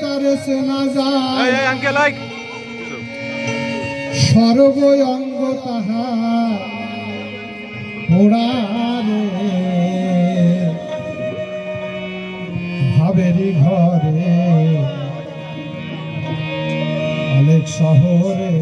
তারে চেনা যায়। সর্ব অঙ্গ তাহার পোড়ারে ভাবেরি ঘরে। অনেক শহরে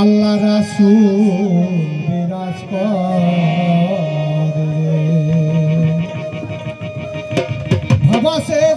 আল্লাহ রাসুল বিরাজ করে।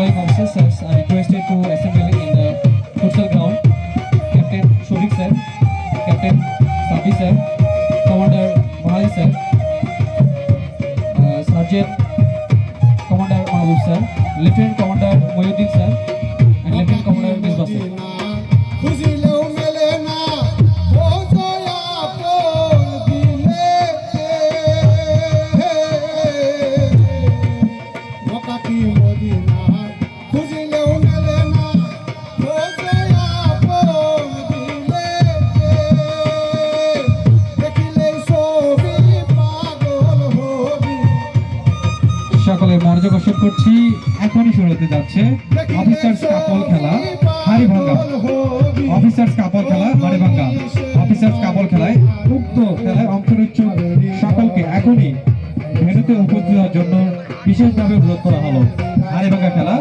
following officers are requested to assemble in the futsal ground. Captain Shobik sir, Captain Sabi sir, Commander Mahali sir, uh, Sergeant Commander Mahabub sir, Lieutenant Commander Moyuddin sir, সকলে মনোযোগ আকর্ষণ করছি। এখনই শুরু হতে যাচ্ছে অফিসার্স কাপল খেলা, হাড়িভাঙ্গা। অফিসার্স কাপল খেলা, হাড়িভাঙ্গা। অফিসার্স কাপল খেলায় উক্ত খেলায় অংশ নিচ্ছুক সকলকে। এখনই ভেনুতে উপস্থিত হওয়ার জন্য বিশেষভাবে অনুরোধ করা হলো। হাড়িভাঙ্গা খেলা